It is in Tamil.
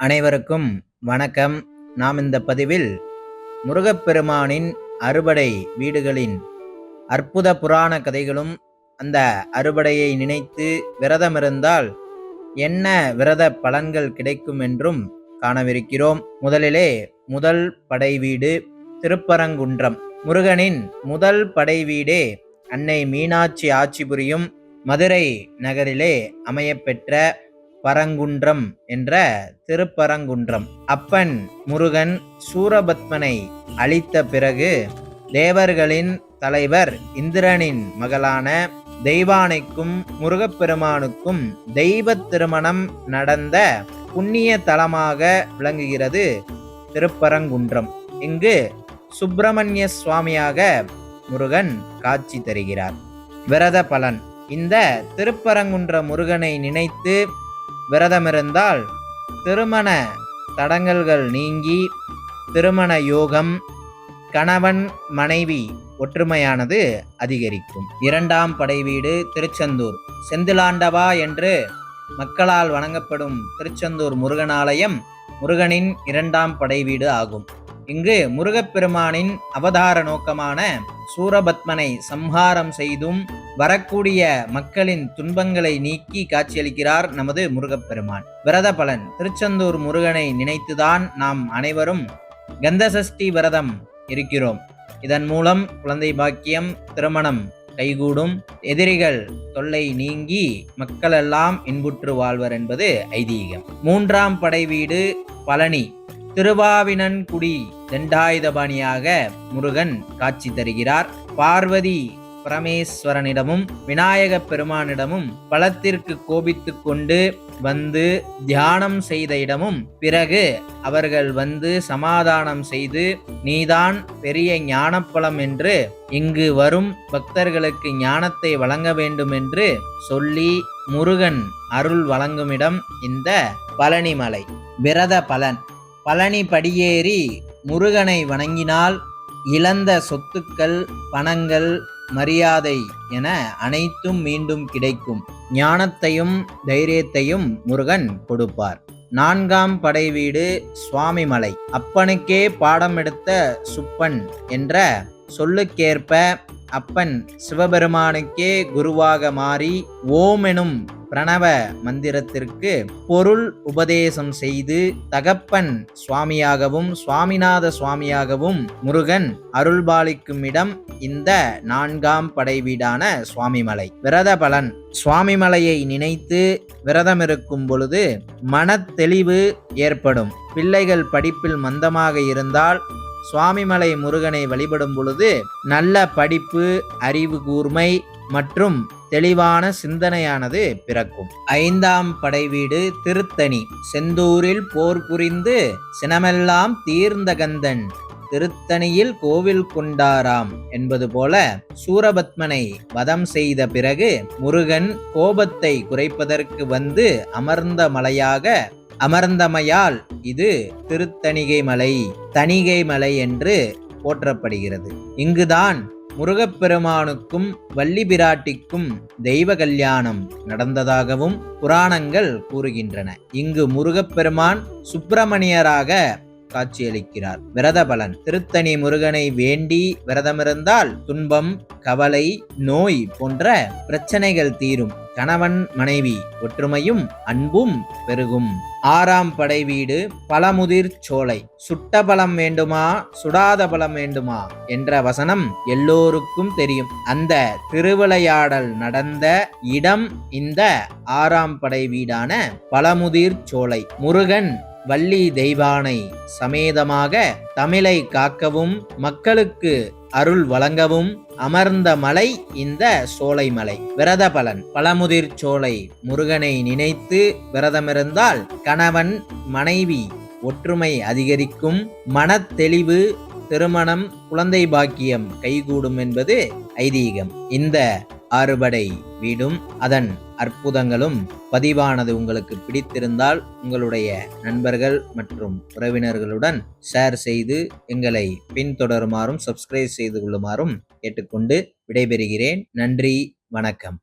அனைவருக்கும் வணக்கம். நாம் இந்த பதிவில் முருகப்பெருமானின் அறுபடை வீடுகளின் அற்புத புராண கதைகளும் அந்த அறுபடையை நினைத்து விரதமிருந்தால் என்ன விரத பலன்கள் கிடைக்கும் என்றும் காணவிருக்கிறோம். முதலிலே முதல் படை வீடு திருப்பரங்குன்றம். முருகனின் முதல் படை வீடே அன்னை மீனாட்சி ஆட்சி புரியும் மதுரை நகரிலே அமையப்பெற்ற பரங்குன்றம் என்ற திருப்பரங்குன்றம். அப்பன் முருகன் சூரபத்மனை அழித்த பிறகு தேவர்களின் தலைவர் இந்திரனின் மகளான தெய்வானைக்கும் முருகப்பெருமானுக்கும் தெய்வ திருமணம் நடந்த புண்ணிய தலமாக விளங்குகிறது திருப்பரங்குன்றம். இங்கு சுப்பிரமணிய சுவாமியாக முருகன் காட்சி தருகிறார். விரத பலன். இந்த திருப்பரங்குன்ற முருகனை நினைத்து விரதமிருந்தால் திருமண தடங்கல்கள் நீங்கி திருமண யோகம் கணவன் மனைவி ஒற்றுமையானது அதிகரிக்கும். இரண்டாம் படை வீடு திருச்செந்தூர். செந்திலாண்டவா என்று மக்களால் வணங்கப்படும் திருச்செந்தூர் முருகனாலயம் முருகனின் இரண்டாம் படை வீடு ஆகும். இங்கு முருகப்பெருமானின் அவதார நோக்கமான சூரபத்மனை சம்ஹாரம் செய்தும் வரக்கூடிய மக்களின் துன்பங்களை நீக்கி காட்சியளிக்கிறார் நமது முருகப்பெருமான். விரத பலன். திருச்செந்தூர் முருகனை நினைத்துதான் நாம் அனைவரும் கந்தசஷ்டி விரதம் இருக்கிறோம். இதன் மூலம் குழந்தை பாக்கியம் திருமணம் கைகூடும். எதிரிகள் தொல்லை நீங்கி மக்களெல்லாம் இன்புற்று வாழ்வர் என்பது ஐதீகம். மூன்றாம் படை வீடு பழனி. திருவாவினன்குடி தண்டாயுதபாணியாக முருகன் காட்சி தருகிறார். பார்வதி பரமேஸ்வரனிடமும் விநாயக பெருமானிடமும் பலத்திற்கு கோபித்து கொண்டு வந்து தியானம் செய்த இடமும் பிறகு அவர்கள் வந்து சமாதானம் செய்து நீதான் பெரிய ஞானப்பழம் என்று இங்கு வரும் பக்தர்களுக்கு ஞானத்தை வழங்க வேண்டும் என்று சொல்லி முருகன் அருள் வழங்குமிடம் இந்த பழனிமலை. விரத பலன். பழனி படியேறி முருகனை வணங்கினால் இழந்த சொத்துக்கள் பணங்கள் மரியாதை என அனைத்தும் மீண்டும் கிடைக்கும். ஞானத்தையும் தைரியத்தையும் முருகன் கொடுப்பார். நான்காம் படை வீடு சுவாமிமலை. அப்பனுக்கே பாடம் எடுத்த சுப்பன் என்ற சொல்லுக்கேற்ப அப்பன் சிவபெருமானுக்கே குருவாக மாறி ஓம் எனும் பிரணவ மந்திரத்திற்கு பொருள் உபதேசம் செய்து தகப்பன் சுவாமியாகவும் சுவாமிநாத சுவாமியாகவும் முருகன் அருள்பாலிக்கும் இடம் இந்த நான்காம் படை வீடான சுவாமிமலை. விரத பலன். சுவாமிமலையை நினைத்து விரதமிருக்கும் பொழுது மனத்தெளிவு ஏற்படும். பிள்ளைகள் படிப்பில் மந்தமாக இருந்தால் சுவாமிமலை முருகனை வழிபடும் பொழுது நல்ல படிப்பு அறிவு கூர்மை மற்றும் தெளிவான சிந்தனையானது பிறக்கும். ஐந்தாம் படைவீடு திருத்தணி. செந்தூரில் போர் புரிந்து சினமெல்லாம் தீர்ந்த கந்தன். திருத்தணியில் கோவில் கொண்டாராம் என்பது போல சூரபத்மனை வதம் செய்த பிறகு முருகன் கோபத்தை குறைப்பதற்கு வந்து அமர்ந்த மலையாக அமர்ந்தமையால் இது திருத்தணிகை மலை தணிகை மலை என்று போற்றப்படுகிறது. இங்குதான் முருகப்பெருமானுக்கும் வள்ளி பிராட்டிக்கும் தெய்வ கல்யாணம் நடந்ததாகவும் புராணங்கள் கூறுகின்றன. இங்கு முருகப்பெருமான் சுப்பிரமணியராக காட்சியளிக்கிறார். விரத பலன் திருத்தணி முருகனை வேண்டி விரதமிருந்தால் துன்பம் கவலை நோய் போன்ற பிரச்சனைகள் தீரும். கணவன் மனைவி ஒற்றுமையும் அன்பும் பெருகும். ஆறாம் படை வீடு பழமுதிர் சோலை. சுட்ட பலம் வேண்டுமா சுடாத பலம் வேண்டுமா என்ற வசனம் எல்லோருக்கும் தெரியும். அந்த திருவிளையாடல் நடந்த இடம் இந்த ஆறாம் படை வீடான பழமுதிர் சோலை. முருகன் வள்ளி தெய்வானை சமேதமாக தமிழை காக்கவும் மக்களுக்கு அருள் வழங்கவும் அமர்ந்த மலை இந்த சோலை மலை விரத பலன் பழமுதிர் சோலை முருகனை நினைத்து விரதமிருந்தால் கணவன் மனைவி ஒற்றுமை அதிகரிக்கும். மனத்தெளிவு திருமணம் குழந்தை பாக்கியம் கைகூடும் என்பது ஐதீகம். இந்த ஆறுபடை வீடும் அதன் அற்புதங்களும் பதிவானது உங்களுக்கு பிடித்திருந்தால் உங்களுடைய நண்பர்கள் மற்றும் உறவினர்களுடன் ஷேர் செய்து எங்களை பின்தொடருமாறும் சப்ஸ்கிரைப் செய்து கொள்ளுமாறும் கேட்டுக்கொண்டு விடைபெறுகிறேன். நன்றி வணக்கம்.